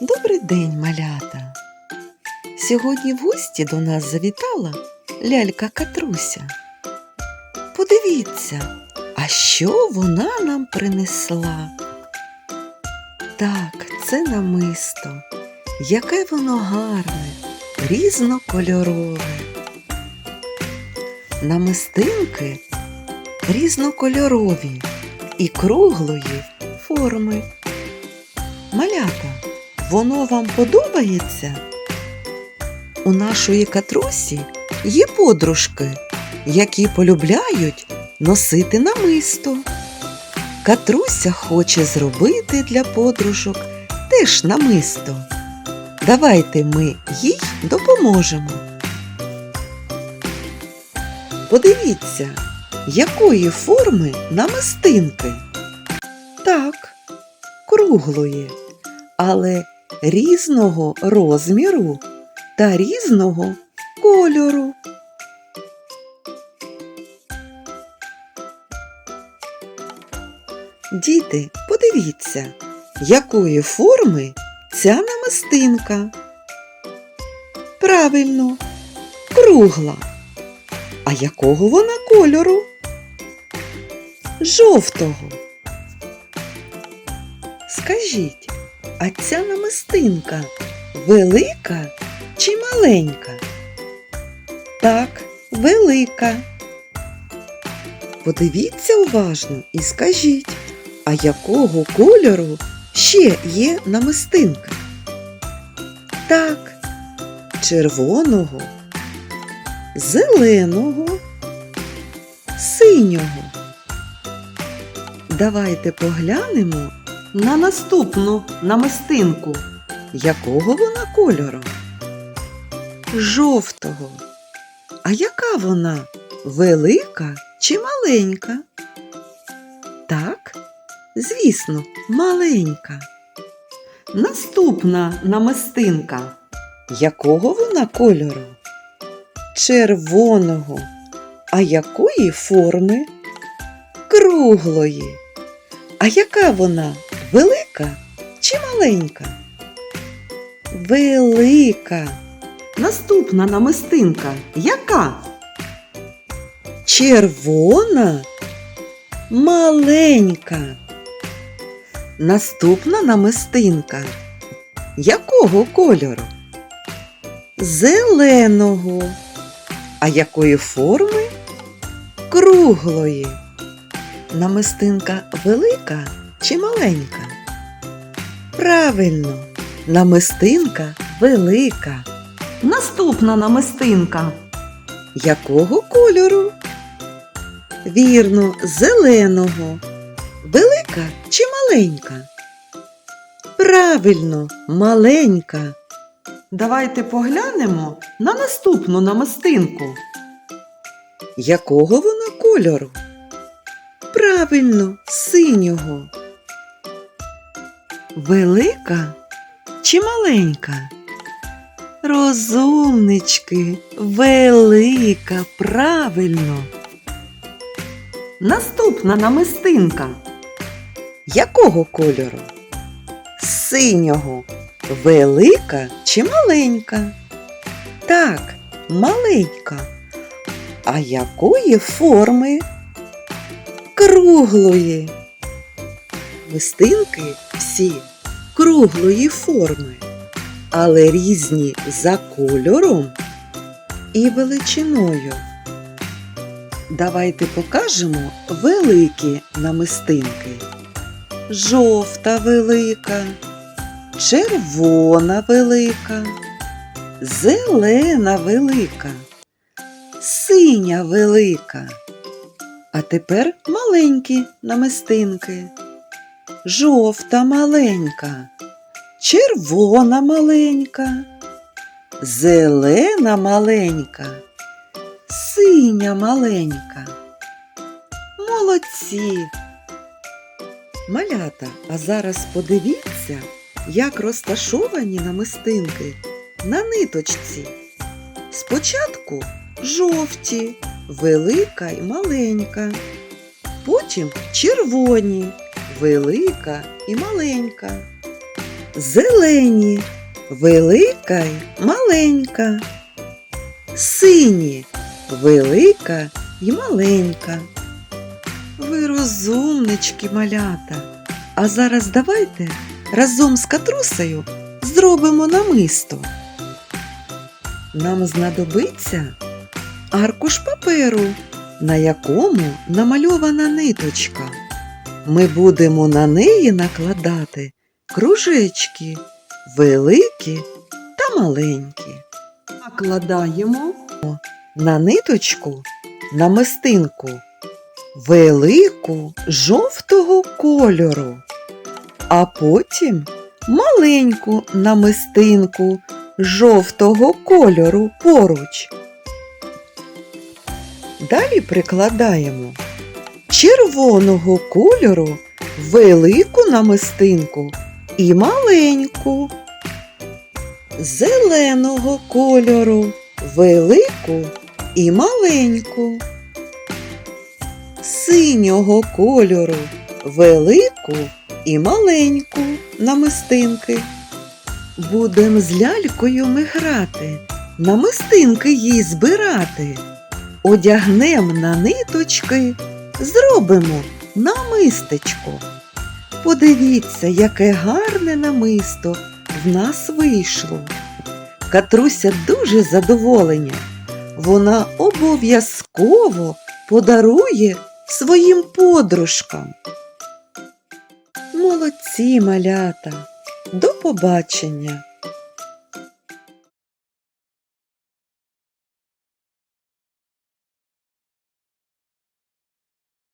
Добрий день, малята. Сьогодні в гості до нас завітала лялька Катруся. Подивіться, а що вона нам принесла? Так, це намисто. Яке воно гарне, різнокольорове. Намистинки різнокольорові і круглої форми. Малята, воно вам подобається? У нашої катрусі є подружки, які полюбляють носити намисто. Катруся хоче зробити для подружок теж намисто. Давайте ми їй допоможемо. Подивіться, якої форми намистинки. Так, круглої, але різного розміру та різного кольору. Діти, подивіться, якої форми ця намистинка. Правильно, кругла. А якого вона кольору? Жовтого. Скажіть, а ця намистинка велика чи маленька? Так, велика. Подивіться уважно і скажіть, а якого кольору ще є намистинка? Так, червоного, зеленого, синього. Давайте поглянемо на наступну намистинку. Якого вона кольору? Жовтого. А яка вона? Велика чи маленька? Так, звісно, маленька. Наступна намистинка. Якого вона кольору? Червоного. А якої форми? Круглої. А яка вона? Велика чи маленька? Велика. Наступна намистинка. Яка? Червона. Маленька. Наступна намистинка. Якого кольору? Зеленого. А якої форми? Круглої. Намистинка велика чи маленька? Правильно, намистинка велика. Наступна намистинка. Якого кольору? Вірно, зеленого. Велика чи маленька? Правильно, маленька. Давайте поглянемо на наступну намистинку. Якого вона кольору? Правильно, синього. Велика чи маленька? Розумнички, велика, правильно. Наступна намистинка. Якого кольору? Синього. Велика чи маленька? Так, маленька. А якої форми? Круглої. Мистинки всі круглої форми, але різні за кольором і величиною. Давайте покажемо великі намистинки. Жовта велика, червона велика, зелена велика, синя велика. А тепер маленькі намистинки. Жовта маленька, червона маленька, зелена маленька, синя маленька. Молодці! Малята, а зараз подивіться, як розташовані намистинки на ниточці. Спочатку жовті, велика і маленька, потім червоні, велика і маленька. зелені, велика й маленька, сині, велика й маленька. Ви розумнички, малята. А зараз давайте разом з катрусею зробимо намисто. Нам знадобиться аркуш паперу, на якому намальована ниточка. Ми будемо на неї накладати кружечки великі та маленькі. Накладаємо на ниточку намистинку велику жовтого кольору, а потім маленьку намистинку жовтого кольору поруч. Далі прикладаємо червоного кольору велику намистинку і маленьку, зеленого кольору велику і маленьку, синього кольору велику і маленьку намистинки. Будем з лялькою ми грати, намистинки їй збирати. Одягнем на ниточки, зробимо намистечко. Подивіться, яке гарне намисто в нас вийшло. Катруся дуже задоволення. Вона обов'язково подарує своїм подружкам. Молодці малята! До побачення!